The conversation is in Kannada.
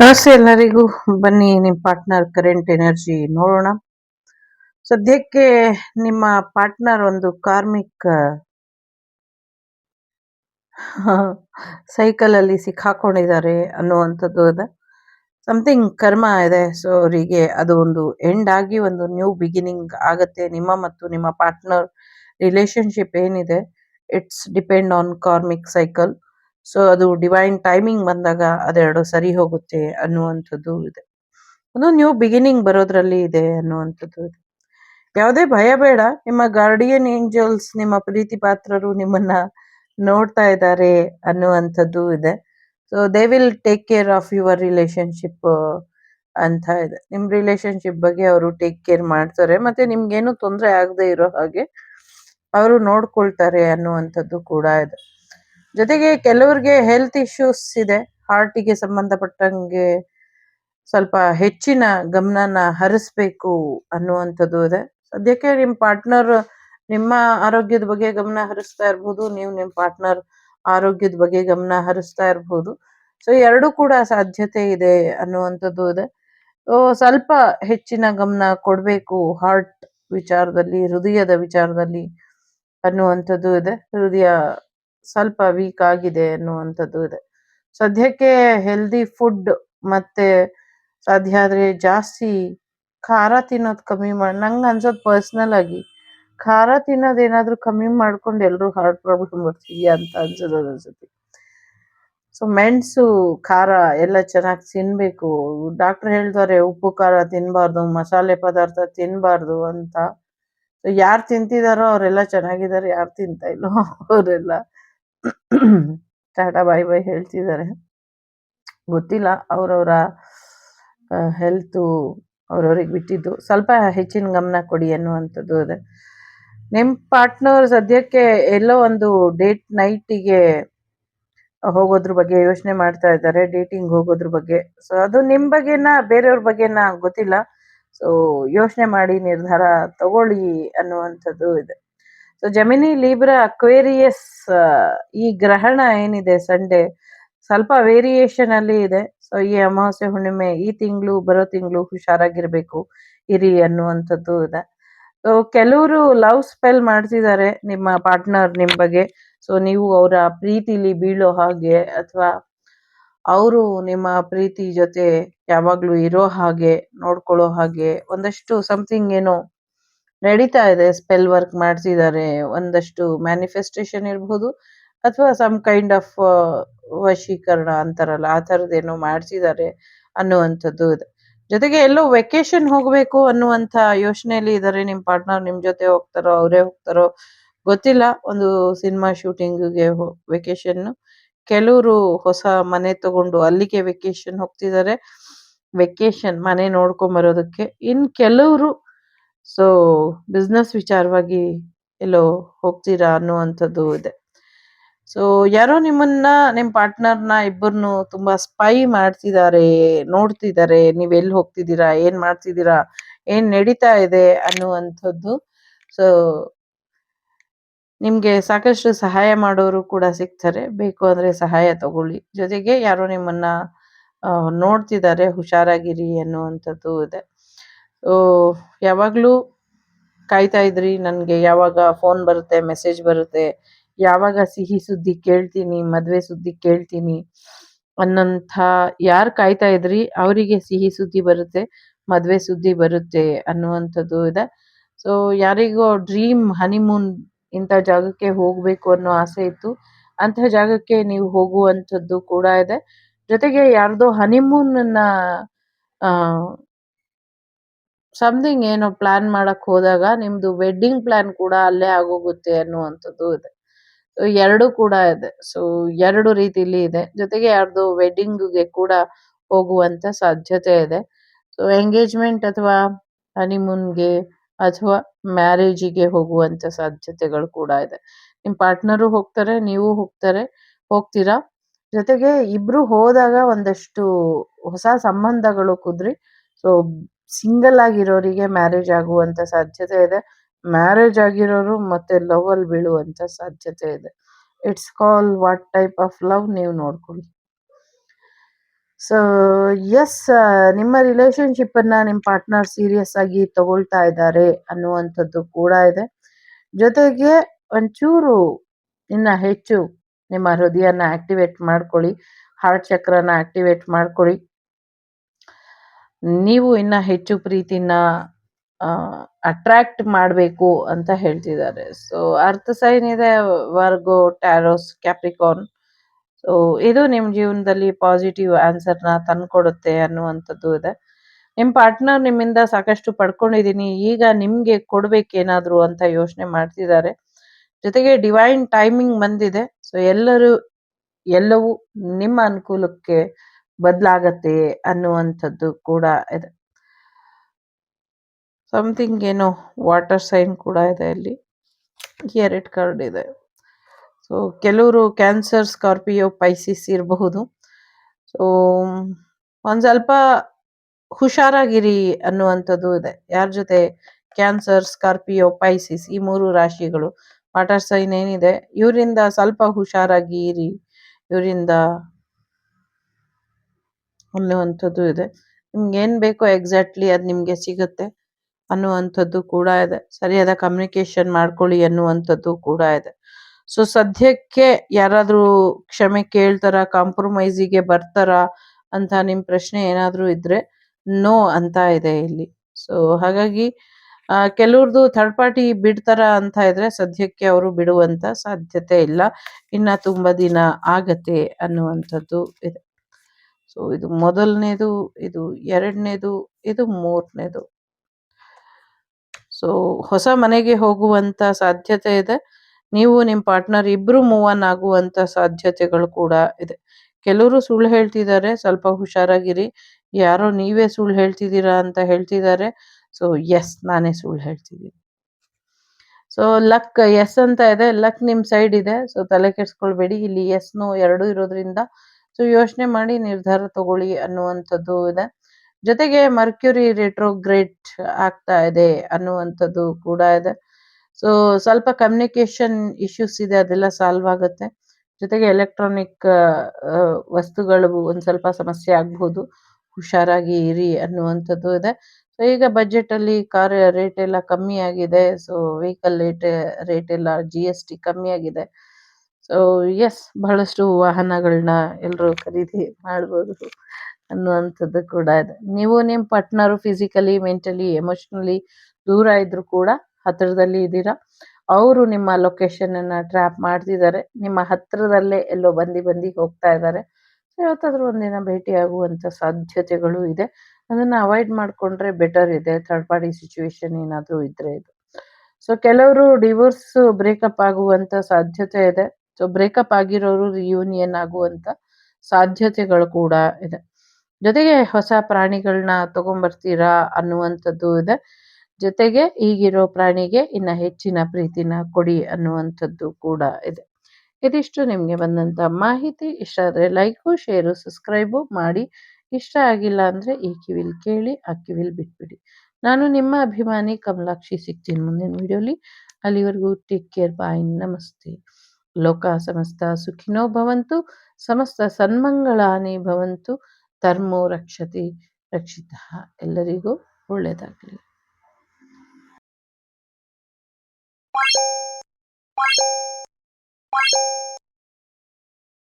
ನಮಸ್ತೆ ಎಲ್ಲರಿಗೂ. ಬನ್ನಿ, ನಿಮ್ಮ ಪಾರ್ಟ್ನರ್ ಕರೆಂಟ್ ಎನರ್ಜಿ ನೋಡೋಣ. ಸದ್ಯಕ್ಕೆ ನಿಮ್ಮ ಪಾರ್ಟ್ನರ್ ಒಂದು ಕಾರ್ಮಿಕ್ ಸೈಕಲ್ ಅಲ್ಲಿ ಸಿಕ್ಕಾಕೊಂಡಿದ್ದಾರೆ ಅನ್ನುವಂಥದ್ದು ಇದೆ ಸಮಥಿಂಗ್ ಕರ್ಮ ಇದೆ. ಸೊ ಅವರಿಗೆ ಅದು ಒಂದು ಎಂಡ್ ಆಗಿ ಒಂದು ನ್ಯೂ ಬಿಗಿನಿಂಗ್ ಆಗತ್ತೆ. ನಿಮ್ಮ ಮತ್ತು ನಿಮ್ಮ ಪಾರ್ಟ್ನರ್ ರಿಲೇಶನ್ಶಿಪ್ ಏನಿದೆ it's depend on karmic cycle so ಅದು ಡಿವೈನ್ ಟೈಮಿಂಗ್ ಬಂದಾಗ ಅದೆರಡು ಸರಿ ಹೋಗುತ್ತೆ ಅನ್ನುವಂಥದ್ದು ಇದೆ. ಒಂದು ನ್ಯೂ ಬಿಗಿನಿಂಗ್ ಬರೋದ್ರಲ್ಲಿ ಇದೆ ಅನ್ನುವಂಥದ್ದು ಇದೆ. ಯಾವುದೇ ಭಯ ಬೇಡ. ನಿಮ್ಮ ಗಾರ್ಡಿಯನ್ ಏಂಜಲ್ಸ್ ನಿಮ್ಮ ಪ್ರೀತಿ ಪಾತ್ರರು ನಿಮ್ಮನ್ನ ನೋಡ್ತಾ ಇದ್ದಾರೆ ಅನ್ನುವಂಥದ್ದು ಇದೆ. So they will take care of your relationship ಅಂತ ಇದೆ. ನಿಮ್ ರಿಲೇಶನ್ಶಿಪ್ ಬಗ್ಗೆ ಅವರು ಟೇಕ್ ಕೇರ್ ಮಾಡ್ತಾರೆ. ಮತ್ತೆ ನಿಮ್ಗೇನು ತೊಂದರೆ ಆಗದೆ ಇರೋ ಹಾಗೆ ಅವರು ನೋಡ್ಕೊಳ್ತಾರೆ ಅನ್ನುವಂಥದ್ದು ಕೂಡ ಇದೆ. ಜೊತೆಗೆ ಕೆಲವರಿಗೆ ಹೆಲ್ತ್ ಇಶ್ಯೂಸ್ ಇದೆ. ಹಾರ್ಟಿಗೆ ಸಂಬಂಧಪಟ್ಟಂಗೆ ಸ್ವಲ್ಪ ಹೆಚ್ಚಿನ ಗಮನನ ಹರಿಸ್ಬೇಕು ಅನ್ನುವಂಥದ್ದು ಇದೆ. ಸದ್ಯಕ್ಕೆ ನಿಮ್ಮ ಪಾರ್ಟ್ನರ್ ನಿಮ್ಮ ಆರೋಗ್ಯದ ಬಗ್ಗೆ ಗಮನ ಹರಿಸ್ತಾ ಇರ್ಬೋದು, ನೀವು ನಿಮ್ಮ ಪಾರ್ಟ್ನರ್ ಆರೋಗ್ಯದ ಬಗ್ಗೆ ಗಮನ ಹರಿಸ್ತಾ ಇರ್ಬೋದು. ಸೊ ಎರಡು ಕೂಡ ಸಾಧ್ಯತೆ ಇದೆ ಅನ್ನುವಂಥದ್ದು ಇದೆ. ಸ್ವಲ್ಪ ಹೆಚ್ಚಿನ ಗಮನ ಕೊಡಬೇಕು ಹಾರ್ಟ್ ವಿಚಾರದಲ್ಲಿ, ಹೃದಯದ ವಿಚಾರದಲ್ಲಿ ಅನ್ನುವಂಥದ್ದು ಇದೆ. ಹೃದಯ ಸ್ವಲ್ಪ ವೀಕ್ ಆಗಿದೆ ಅನ್ನುವಂಥದ್ದು ಇದೆ. ಸದ್ಯಕ್ಕೆ ಹೆಲ್ದಿ ಫುಡ್ ಮತ್ತೆ ಸಾಧ್ಯ ಆದ್ರೆ ಜಾಸ್ತಿ ಖಾರ ತಿನ್ನೋದು ಕಮ್ಮಿ ಮಾಡಿ ನಂಗೆ ಅನ್ಸೋದು ಪರ್ಸ್ನಲ್ ಆಗಿ ಖಾರ ತಿನ್ನೋದ್ ಏನಾದ್ರು ಕಮ್ಮಿ ಮಾಡ್ಕೊಂಡು ಎಲ್ಲರೂ ಹಾರ್ಟ್ ಪ್ರಾಬ್ಲಮ್ ಬರ್ತೀವಿ ಅಂತ ಅನ್ಸೋದು ಅನ್ಸುತ್ತೆ. ಸೊ ಮೆಣಸು, ಖಾರ ಎಲ್ಲ ಚೆನ್ನಾಗಿ ತಿನ್ಬೇಕು. ಡಾಕ್ಟರ್ ಹೇಳ್ತಾರೆ ಉಪ್ಪು, ಖಾರ ತಿನ್ಬಾರ್ದು, ಮಸಾಲೆ ಪದಾರ್ಥ ತಿನ್ನಬಾರ್ದು ಅಂತ. ಯಾರು ತಿಂತಿದಾರೋ ಅವರೆಲ್ಲ ಚೆನ್ನಾಗಿದ್ದಾರೆ, ಯಾರು ತಿಂತಾ ಇಲ್ಲೋ ಅವರೆಲ್ಲ. ಟಾಟಾ ಬಾಯ್ ಬಾಯ್ ಹೇಳ್ತಿದ್ದಾರೆ. ಗೊತ್ತಿಲ್ಲ ಅವರವರ ಹೆಲ್ತು ಅವ್ರವ್ರಿಗೆ ಬಿಟ್ಟಿದ್ದು. ಸ್ವಲ್ಪ ಹೆಚ್ಚಿನ ಗಮನ ಕೊಡಿ ಅನ್ನುವಂಥದ್ದು ಇದೆ ನಿಮ್ಮ ಪಾರ್ಟ್ನರ್ ಸದ್ಯಕ್ಕೆ ಎಲ್ಲೋ ಒಂದು ಡೇಟ್ ನೈಟಿಗೆ ಹೋಗೋದ್ರ ಬಗ್ಗೆ ಯೋಚನೆ ಮಾಡ್ತಾ ಇದ್ದಾರೆ ಡೇಟಿಂಗ್ ಹೋಗೋದ್ರ ಬಗ್ಗೆ. ಸೊ ಅದು ನಿಮ್ಮ ಬಗ್ಗೆನ, ಬೇರೆಯವ್ರ ಬಗ್ಗೆನ ಗೊತ್ತಿಲ್ಲ. ಸೊ ಯೋಚನೆ ಮಾಡಿ ನಿರ್ಧಾರ ತಗೊಳ್ಳಿ ಅನ್ನುವಂಥದ್ದು ಇದೆ. ಸೊ ಜಮಿನಿ ಲೀಬ್ರಾ ಅಕ್ವೇರಿಯಸ್ ಈ ಗ್ರಹಣ ಏನಿದೆ ಸಂಡೇ ಸ್ವಲ್ಪ ವೇರಿಯೇಷನ್ ಅಲ್ಲಿ ಇದೆ. ಸೊ ಈ ಅಮಾವಾಸ್ಯೆ, ಹುಣ್ಣಿಮೆ, ಈ ತಿಂಗಳು, ಬರೋ ತಿಂಗಳು ಹುಷಾರಾಗಿರ್ಬೇಕು, ಇರಿ ಅನ್ನುವಂಥದ್ದು ಇದೆ. ಸೊ ಕೆಲವರು ಲವ್ ಸ್ಪೆಲ್ ಮಾಡ್ತಿದ್ದಾರೆ ನಿಮ್ಮ ಪಾರ್ಟ್ನರ್ ನಿಮ್ ಬಗ್ಗೆ. ಸೊ ನೀವು ಅವರ ಪ್ರೀತಿಲಿ ಬೀಳೋ ಹಾಗೆ ಅಥವಾ ಅವರು ನಿಮ್ಮ ಪ್ರೀತಿ ಜೊತೆ ಯಾವಾಗ್ಲೂ ಇರೋ ಹಾಗೆ ನೋಡ್ಕೊಳ್ಳೋ ಹಾಗೆ ಒಂದಷ್ಟು ಸಮಥಿಂಗ್ ಏನೋ ನಡೀತಾ ಇದೆ ಸ್ಪೆಲ್ ವರ್ಕ್ ಮಾಡ್ತಿದ್ದಾರೆ, ಒಂದಷ್ಟು ಮ್ಯಾನಿಫೆಸ್ಟೇಷನ್ ಇರಬಹುದು ಅಥವಾ ಸಮ್ ಕೈಂಡ್ ಆಫ್ ವಶೀಕರಣ ಅಂತಾರಲ್ಲ, ಆ ಥರದ್ದೇನೋ ಮಾಡ್ತಿದ್ದಾರೆ ಅನ್ನುವಂಥದ್ದು ಇದೆ. ಜೊತೆಗೆ ಎಲ್ಲೋ ವೆಕೇಶನ್ ಹೋಗ್ಬೇಕು ಅನ್ನುವಂಥ ಯೋಚನೆಯಲ್ಲಿ ಇದ್ದಾರೆ ನಿಮ್ ಪಾರ್ಟ್ನರ್ ನಿಮ್ ಜೊತೆ ಹೋಗ್ತಾರೋ, ಅವರೇ ಹೋಗ್ತಾರೋ, ಗೊತ್ತಿಲ್ಲ. ಒಂದು ಸಿನಿಮಾ ಶೂಟಿಂಗ್ಗೆ ವೆಕೇಶನ್ ಕೆಲವರು ಹೊಸ ಮನೆ ತಗೊಂಡು ಅಲ್ಲಿಗೆ ವೆಕೇಶನ್ ಹೋಗ್ತಿದ್ದಾರೆ. ವೆಕೇಶನ್ ಮನೆ ನೋಡ್ಕೊಂಡ್ ಬರೋದಕ್ಕೆ. ಇನ್ ಕೆಲವರು ಸೊ ಬಿಸ್ನೆಸ್ ವಿಚಾರವಾಗಿ ಎಲ್ಲೋ ಹೋಗ್ತೀರಾ ಅನ್ನುವಂಥದ್ದು ಇದೆ. ಸೊ ಯಾರೋ ನಿಮ್ಮನ್ನ ನಿಮ್ಮ ಪಾರ್ಟ್ನರ್ನ ಇಬ್ಬರನ್ನು ತುಂಬಾ ಸ್ಪೈ ಮಾಡ್ತಿದ್ದಾರೆ ನೋಡ್ತಿದ್ದಾರೆ ನೀವು ಎಲ್ಲಿ ಹೋಗ್ತಿದ್ದೀರಾ ಏನ್ ಮಾಡ್ತಿದ್ದೀರಾ ಏನ್ ನಡೀತಾ ಇದೆ ಅನ್ನುವಂಥದ್ದು ಸೊ ನಿಮ್ಗೆ ಸಾಕಷ್ಟು ಸಹಾಯ ಮಾಡೋರು ಕೂಡ ಸಿಗ್ತಾರೆ. ಬೇಕು ಅಂದ್ರೆ ಸಹಾಯ ತಗೊಳ್ಳಿ. ಜೊತೆಗೆ ಯಾರೋ ನಿಮ್ಮನ್ನ ನೋಡ್ತಿದ್ದಾರೆ ಹುಷಾರಾಗಿರಿ ಅನ್ನುವಂಥದ್ದು ಇದೆ. ಯಾವಾಗ್ಲೂ ಕಾಯ್ತಾ ಇದ್ರಿ? ನನಗೆ ಯಾವಾಗ ಫೋನ್ ಬರುತ್ತೆ ಮೆಸೇಜ್ ಬರುತ್ತೆ, ಯಾವಾಗ ಸಿಹಿ ಸುದ್ದಿ ಕೇಳ್ತೀನಿ, ಮದುವೆ ಸುದ್ದಿ ಕೇಳ್ತೀನಿ ಅನ್ನಂಥ ಯಾರು ಕಾಯ್ತಾ ಇದ್ರಿ? ಅವರಿಗೆ ಸಿಹಿ ಸುದ್ದಿ ಬರುತ್ತೆ, ಮದುವೆ ಸುದ್ದಿ ಬರುತ್ತೆ ಅನ್ನುವಂಥದ್ದು ಇದೆ. ಸೊ ಯಾರಿಗೋ ಡ್ರೀಮ್ ಹನಿಮೂನ್ ಇಂಥ ಜಾಗಕ್ಕೆ ಹೋಗ್ಬೇಕು ಅನ್ನೋ ಆಸೆ ಇತ್ತು. ಅಂತಹ ಜಾಗಕ್ಕೆ ನೀವು ಹೋಗುವಂಥದ್ದು ಕೂಡ ಇದೆ. ಜೊತೆಗೆ ಯಾರ್ದೋ ಹನಿಮೂನ್ ಅನ್ನ ಸಮಥಿಂಗ್ ಏನೋ ಪ್ಲಾನ್ ಮಾಡಕ್ ಹೋದಾಗ ನಿಮ್ದು ವೆಡ್ಡಿಂಗ್ ಪ್ಲಾನ್ ಕೂಡ ಅಲ್ಲೇ ಆಗೋಗುತ್ತೆ ಅನ್ನುವಂಥದ್ದು ಇದೆ. ಎರಡು ಕೂಡ ಇದೆ. ಸೊ ಎರಡು ರೀತಿಲಿ ಇದೆ. ಜೊತೆಗೆ ಯಾರ್ದು ವೆಡ್ಡಿಂಗ್ಗೆ ಕೂಡ ಹೋಗುವಂತ ಸಾಧ್ಯತೆ ಇದೆ. ಸೊ ಎಂಗೇಜ್ಮೆಂಟ್ ಅಥವಾ ಹನಿಮೂನ್ಗೆ ಅಥವಾ ಮ್ಯಾರೇಜಿಗೆ ಹೋಗುವಂತ ಸಾಧ್ಯತೆಗಳು ಕೂಡ ಇದೆ. ನಿಮ್ ಪಾರ್ಟ್ನರ್ ಹೋಗ್ತಾರೆ, ನೀವು ಹೋಗ್ತಾರೆ, ಹೋಗ್ತೀರಾ? ಜೊತೆಗೆ ಇಬ್ರು ಹೋದಾಗ ಒಂದಷ್ಟು ಹೊಸ ಸಂಬಂಧಗಳು ಕುದ್ರಿ. ಸೊ ಸಿಂಗಲ್ ಆಗಿರೋರಿಗೆ ಮ್ಯಾರೇಜ್ ಆಗುವಂತ ಸಾಧ್ಯತೆ ಇದೆ. ಮ್ಯಾರೇಜ್ ಆಗಿರೋರು ಮತ್ತೆ ಲವ್ ಅಲ್ಲಿ ಬೀಳುವಂತ ಸಾಧ್ಯತೆ ಇದೆ. It's call what type of love ನೀವು ನೋಡ್ಕೊಳ್ಳಿ. ಸೊ, ಎಸ್ ನಿಮ್ಮ ರಿಲೇಶನ್ಶಿಪ್ಪನ್ನು ನಿಮ್ಮ ಪಾರ್ಟ್ನರ್ ಸೀರಿಯಸ್ ಆಗಿ ತಗೊಳ್ತಾ ಇದ್ದಾರೆ ಅನ್ನುವಂಥದ್ದು ಕೂಡ ಇದೆ. ಜೊತೆಗೆ ಒಂಚೂರು ಇನ್ನ ಹೆಚ್ಚು ನಿಮ್ಮ ಹೃದಯನ ಆಕ್ಟಿವೇಟ್ ಮಾಡ್ಕೊಳ್ಳಿ. ಹಾರ್ಟ್ ಚಕ್ರನ ಆಕ್ಟಿವೇಟ್ ಮಾಡ್ಕೊಳ್ಳಿ. ನೀವು ಇನ್ನ ಹೆಚ್ಚು ಪ್ರೀತಿನ ಅಟ್ರಾಕ್ಟ್ ಮಾಡಬೇಕು ಅಂತ ಹೇಳ್ತಿದ್ದಾರೆ. ಸೊ ಅರ್ಥ ಸೈನ್ ಇದೆ ವರ್ಗೋ ಟ್ಯಾರೋಸ್ ಕ್ಯಾಪ್ರಿಕಾನ್ ಸೊ ಇದು ನಿಮ್ಮ ಜೀವನದಲ್ಲಿ ಪಾಸಿಟಿವ್ ಆನ್ಸರ್ನ ತಂದ್ಕೊಡುತ್ತೆ ಅನ್ನುವಂಥದ್ದು ಇದೆ. ನಿಮ್ಮ ಪಾರ್ಟ್ನರ್ ನಿಮ್ಮಿಂದ ಸಾಕಷ್ಟು ಪಡ್ಕೊಂಡಿದ್ದೀನಿ ಈಗ ನಿಮಗೆ ಕೊಡ್ಬೇಕೇನಾದ್ರು ಅಂತ ಯೋಚನೆ ಮಾಡ್ತಿದ್ದಾರೆ. ಜೊತೆಗೆ ಡಿವೈನ್ ಟೈಮಿಂಗ್ ಬಂದಿದೆ. ಸೊ ಎಲ್ಲರೂ, ಎಲ್ಲವೂ ನಿಮ್ಮ ಅನುಕೂಲಕ್ಕೆ ಬದಲಾಗತ್ತೆ ಅನ್ನುವಂಥದ್ದು ಕೂಡ ಇದೆ. ಸಮಥಿಂಗ್ ಏನೋ ವಾಟರ್ ಸೈನ್ ಕೂಡ ಇದೆ ಇಲ್ಲಿ ಎರಡು ಕಾರ್ಡ್ ಇದೆ. ಸೊ ಕೆಲವರು ಕ್ಯಾನ್ಸರ್ ಸ್ಕಾರ್ಪಿಯೋ ಪೈಸಿಸ್ ಇರಬಹುದು. ಸೊ ಒಂದು ಸ್ವಲ್ಪ ಹುಷಾರಾಗಿರಿ ಅನ್ನುವಂಥದ್ದು ಇದೆ. ಯಾರ ಜೊತೆ ಕ್ಯಾನ್ಸರ್ ಸ್ಕಾರ್ಪಿಯೋ ಪೈಸಿಸ್ ಈ ಮೂರು ರಾಶಿಗಳು ವಾಟರ್ ಸೈನ್ ಏನಿದೆ, ಇವರಿಂದ ಸ್ವಲ್ಪ ಹುಷಾರಾಗಿ ಇರಿ ಇವರಿಂದ ಅನ್ನುವಂಥದ್ದು ಇದೆ. ನಿಮ್ಗೆ ಏನ್ ಬೇಕೋ ಎಕ್ಸಾಕ್ಟ್ಲಿ ಅದು ನಿಮಗೆ ಸಿಗುತ್ತೆ ಅನ್ನುವಂಥದ್ದು ಕೂಡ ಇದೆ. ಸರಿಯಾದ ಕಮ್ಯುನಿಕೇಶನ್ ಮಾಡ್ಕೊಳ್ಳಿ ಅನ್ನುವಂಥದ್ದು ಕೂಡ ಇದೆ. ಸೊ ಸದ್ಯಕ್ಕೆ ಯಾರಾದ್ರೂ ಕ್ಷಮೆ ಕೇಳ್ತಾರ ಕಾಂಪ್ರಮೈಸಿಗೆ ಬರ್ತಾರ ಅಂತ ನಿಮ್ ಪ್ರಶ್ನೆ ಏನಾದ್ರೂ ಇದ್ರೆ ನೋ ಅಂತ ಇದೆ ಇಲ್ಲಿ. ಸೊ ಹಾಗಾಗಿ ಕೆಲವ್ರದ್ದು ಥರ್ಡ್ ಪಾರ್ಟಿ ಬಿಡ್ತಾರ ಅಂತ ಇದ್ರೆ ಸದ್ಯಕ್ಕೆ ಅವರು ಬಿಡುವಂತ ಸಾಧ್ಯತೆ ಇಲ್ಲ. ಇನ್ನ ತುಂಬಾ ದಿನ ಆಗತ್ತೆ ಅನ್ನುವಂಥದ್ದು ಇದೆ. ಸೊ ಇದು ಮೊದಲನೇದು, ಇದು ಎರಡನೇದು, ಇದು ಮೂರನೇದು. ಸೊ ಹೊಸ ಮನೆಗೆ ಹೋಗುವಂತ ಸಾಧ್ಯತೆ ಇದೆ. ನೀವು ನಿಮ್ಮ ಪಾರ್ಟ್ನರ್ ಇಬ್ರು ಮೂವ್ ಆನ್ ಆಗುವಂತ ಸಾಧ್ಯತೆಗಳು ಕೂಡ ಇದೆ. ಕೆಲವರು ಸುಳ್ಳು ಹೇಳ್ತಿದ್ದಾರೆ, ಸ್ವಲ್ಪ ಹುಷಾರಾಗಿರಿ. ಯಾರೋ ನೀವೇ ಸುಳ್ಳು ಹೇಳ್ತಿದ್ದೀರಾ ಅಂತ ಹೇಳ್ತಿದ್ದಾರೆ. ಸೊ ಎಸ್ ನಾನೇ ಸುಳ್ಳು ಹೇಳ್ತಿದ್ದೀನಿ. ಸೊ ಲಕ್ ಎಸ್ ಅಂತ ಇದೆ. ಲಕ್ ನಿಮ್ ಸೈಡ್ ಇದೆ. ಸೊ ತಲೆ ಕೆಡ್ಸ್ಕೊಳ್ಬೇಡಿ. ಇಲ್ಲಿ ಎಸ್ ನೋ ಎರಡು ಇರೋದ್ರಿಂದ ಸೊ ಯೋಚನೆ ಮಾಡಿ ನಿರ್ಧಾರ ತಗೊಳ್ಳಿ ಅನ್ನುವಂಥದ್ದು ಇದೆ. ಜೊತೆಗೆ ಮರ್ಕ್ಯುರಿ ರೆಟ್ರೋಗ್ರೇಟ್ ಆಗ್ತಾ ಇದೆ ಅನ್ನುವಂಥದ್ದು ಕೂಡ ಇದೆ. ಸೊ ಸ್ವಲ್ಪ ಕಮ್ಯುನಿಕೇಶನ್ ಇಶ್ಯೂಸ್ ಇದೆ, ಅದೆಲ್ಲ ಸಾಲ್ವ್ ಆಗುತ್ತೆ. ಜೊತೆಗೆ ಎಲೆಕ್ಟ್ರಾನಿಕ್ ವಸ್ತುಗಳು ಒಂದ್ ಸ್ವಲ್ಪ ಸಮಸ್ಯೆ ಆಗಬಹುದು ಹುಷಾರಾಗಿ ಇರಿ ಅನ್ನುವಂಥದ್ದು ಇದೆ. ಸೊ ಈಗ ಬಜೆಟ್ ಅಲ್ಲಿ ಕಾರ್ ರೇಟ್ ಎಲ್ಲ ಕಮ್ಮಿ ಆಗಿದೆ. ಸೊ ವೆಹಿಕಲ್ ರೇಟ್ ರೇಟ್ ಎಲ್ಲ ಜಿ ಎಸ್ ಟಿ ಕಮ್ಮಿ ಆಗಿದೆ. ಸೊ ಎಸ್ ಬಹಳಷ್ಟು ವಾಹನಗಳನ್ನ ಎಲ್ಲರೂ ಖರೀದಿ ಮಾಡ್ಬೋದು ಅನ್ನುವಂಥದ್ದು ಕೂಡ ಇದೆ. ನೀವು ನಿಮ್ಮ ಪಾರ್ಟ್ನರ್ ಫಿಸಿಕಲಿ ಮೆಂಟಲಿ ಎಮೋಷನಲಿ ದೂರ ಇದ್ರು ಕೂಡ ಹತ್ತಿರದಲ್ಲಿ ಇದ್ದೀರಾ? ಅವರು ನಿಮ್ಮ ಲೊಕೇಶನ್ ಅನ್ನ ಟ್ರ್ಯಾಪ್ ಮಾಡ್ತಿದ್ದಾರೆ. ನಿಮ್ಮ ಹತ್ರದಲ್ಲೇ ಎಲ್ಲೋ ಬಂದಿ ಬಂದಿ ಹೋಗ್ತಾ ಇದ್ದಾರೆ. ಯಾವತ್ತಾದ್ರೂ ಒಂದಿನ ಭೇಟಿ ಆಗುವಂತ ಸಾಧ್ಯತೆಗಳು ಇದೆ. ಅದನ್ನ ಅವಾಯ್ಡ್ ಮಾಡ್ಕೊಂಡ್ರೆ ಬೆಟರ್ ಇದೆ. ಥರ್ಡ್ ಪಾರ್ಟಿ ಸಿಚುವೇಶನ್ ಏನಾದರೂ ಇದ್ರೆ ಇದು. ಸೊ ಕೆಲವರು ಡಿವೋರ್ಸ್ ಬ್ರೇಕಪ್ ಆಗುವಂತ ಸಾಧ್ಯತೆ ಇದೆ. ಸೊ ಬ್ರೇಕಪ್ ಆಗಿರೋರು ರಿಯೂನಿಯನ್ ಆಗುವಂತ ಸಾಧ್ಯತೆಗಳು ಕೂಡ ಇದೆ. ಜೊತೆಗೆ ಹೊಸ ಪ್ರಾಣಿಗಳನ್ನ ತಗೊಂಡ್ಬರ್ತೀರಾ ಅನ್ನುವಂಥದ್ದು ಇದೆ. ಜೊತೆಗೆ ಈಗಿರೋ ಪ್ರಾಣಿಗೆ ಇನ್ನ ಹೆಚ್ಚಿನ ಪ್ರೀತಿನ ಕೊಡಿ ಅನ್ನುವಂಥದ್ದು ಕೂಡ ಇದೆ. ಇದಿಷ್ಟು ನಿಮ್ಗೆ ಬಂದಂತ ಮಾಹಿತಿ. ಇಷ್ಟ ಆದ್ರೆ ಲೈಕು, ಶೇರು, ಸಬ್ಸ್ಕ್ರೈಬು ಮಾಡಿ. ಇಷ್ಟ ಆಗಿಲ್ಲ ಅಂದ್ರೆ ಈ ಕಿವಿಲ್ ಕೇಳಿ, ಆ ಕಿವಿಲ್ ಬಿಟ್ಬಿಡಿ. ನಾನು ನಿಮ್ಮ ಅಭಿಮಾನಿ ಕಮಲಾಕ್ಷಿ ಸಿಗ್ತೀನಿ ಮುಂದಿನ ವಿಡಿಯೋಲಿ ಅಲ್ಲಿವರೆಗೂ ಟೇಕ್ ಕೇರ್ ಬಾಯ್ ನಮಸ್ತೆ. ಲೋಕ ಸಮಸ್ತ ಸುಖಿನೋ ಭವಂತು ಸಮಸ್ತ ಸನ್ಮಂಗಳಾನಿ ಭವಂತು ಧರ್ಮೋ ರಕ್ಷತಿ ರಕ್ಷಿತ. ಎಲ್ಲರಿಗೂ ಒಳ್ಳೆಯದಾಗಲಿ.